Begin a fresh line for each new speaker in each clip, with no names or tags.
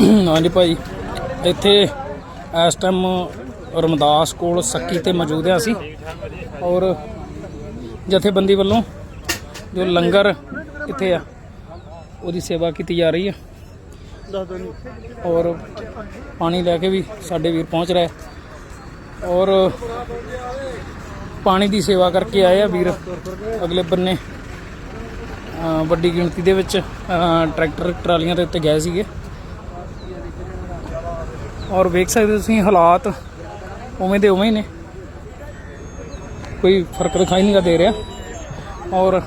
ਹਾਂਜੀ ਭਾਈ, ਇੱਥੇ ਇਸ ਟਾਈਮ ਰਮਦਾਸ ਕੋਲ ਸੱਕੀ ਤੇ ਮੌਜੂਦ ਹਾਂ ਅਸੀਂ ਔਰ ਜਥੇਬੰਦੀ ਵੱਲੋਂ ਜੋ ਲੰਗਰ ਇੱਥੇ ਆ, ਉਹਦੀ ਸੇਵਾ ਕੀਤੀ ਜਾ ਰਹੀ ਹੈ ਔਰ ਪਾਣੀ ਲੈ ਕੇ ਵੀ ਸਾਡੇ ਵੀਰ ਪਹੁੰਚ ਰਹੇ। ਔਰ ਪਾਣੀ ਦੀ ਸੇਵਾ ਕਰਕੇ ਆਏ ਆ ਵੀਰ ਅਗਲੇ ਬੰਨੇ। ਵੱਡੀ ਗਿਣਤੀ ਦੇ ਵਿੱਚ ਟਰੈਕਟਰ ਟਰਾਲੀਆਂ ਦੇ ਉੱਤੇ ਗਏ ਸੀਗੇ। ਔਰ ਵੇਖ ਸਕਦੇ ਤੁਸੀਂ ਹਾਲਾਤ, ਉਵੇਂ ਦੇ ਉਵੇਂ ਹੀ ਨੇ। ਕੋਈ ਫ਼ਰਕ ਦਿਖਾਈ ਨਹੀਂ ਦੇ ਰਿਹਾ। ਔਰ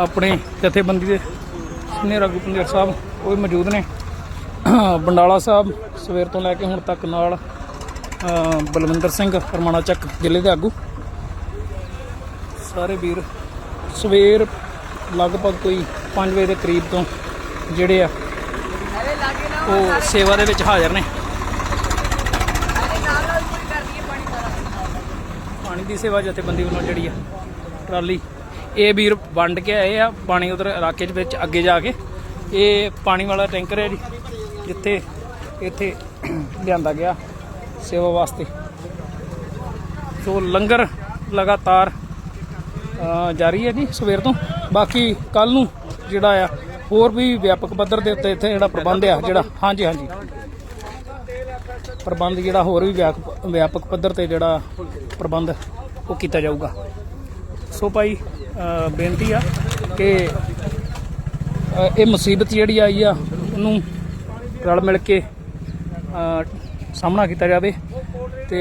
ਆਪਣੇ ਜਥੇਬੰਦੀ ਦੇ ਸੀਨੀਅਰ ਆਗੂ ਪੰਜਰ ਸਾਹਿਬ ਉਹ ਵੀ ਮੌਜੂਦ ਨੇ। ਬੰਡਾਲਾ ਸਾਹਿਬ ਸਵੇਰ ਤੋਂ ਲੈ ਕੇ ਹੁਣ ਤੱਕ ਨਾਲ ਬਲਵਿੰਦਰ ਸਿੰਘ ਪਰਮਾਣਾ ਚੱਕ ਜ਼ਿਲ੍ਹੇ ਦੇ ਆਗੂ। ਸਾਰੇ ਵੀਰ ਸਵੇਰ ਲਗਭਗ ਕੋਈ 5 ਵਜੇ ਦੇ ਕਰੀਬ ਤੋਂ ਜਿਹੜੇ ਆ ਉਹ ਸੇਵਾ ਦੇ ਵਿੱਚ ਹਾਜ਼ਰ ਨੇ। ਪਾਣੀ ਦੀ ਸੇਵਾ ਜਥੇਬੰਦੀ ਵੱਲੋਂ ਜਿਹੜੀ ਆ, ਟਰਾਲੀ। ਇਹ ਵੀਰ ਵੰਡ ਕੇ ਆਏ ਆ, ਪਾਣੀ ਉਧਰ ਇਲਾਕੇ ਦੇ ਵਿੱਚ ਅੱਗੇ ਜਾ ਕੇ। ਇਹ ਪਾਣੀ ਵਾਲਾ ਟੈਂਕਰ ਹੈ ਜੀ, ਜਿੱਥੇ ਇੱਥੇ ਲਿਆਂਦਾ ਗਿਆ ਸੇਵਾ ਵਾਸਤੇ। ਸੋ ਲੰਗਰ ਲਗਾਤਾਰ ਜਾਰੀ ਹੈ ਜੀ ਸਵੇਰ ਤੋਂ। ਬਾਕੀ ਕੱਲ ਨੂੰ ਜਿਹੜਾ ਆ ਹੋਰ ਵੀ ਵਿਆਪਕ ਪੱਧਰ ਦੇ ਉੱਤੇ ਇੱਥੇ ਜਿਹੜਾ ਪ੍ਰਬੰਧ ਆ, ਜਿਹੜਾ ਹਾਂਜੀ ਹਾਂਜੀ। ਪ੍ਰਬੰਧ ਜਿਹੜਾ ਹੋਰ ਵੀ ਵਿਆਪਕ ਵਿਆਪਕ ਪੱਧਰ ਤੇ ਜਿਹੜਾ ਪ੍ਰਬੰਧ ਉਹ ਕੀਤਾ ਜਾਊਗਾ। ਸੋ ਭਾਈ ਬੇਨਤੀ ਆ ਕਿ ਇਹ ਮੁਸੀਬਤ ਜਿਹੜੀ ਆਈ ਆ, ਉਹਨੂੰ ਰਲ ਮਿਲ ਕੇ ਸਾਹਮਣਾ ਕੀਤਾ ਜਾਵੇ ਤੇ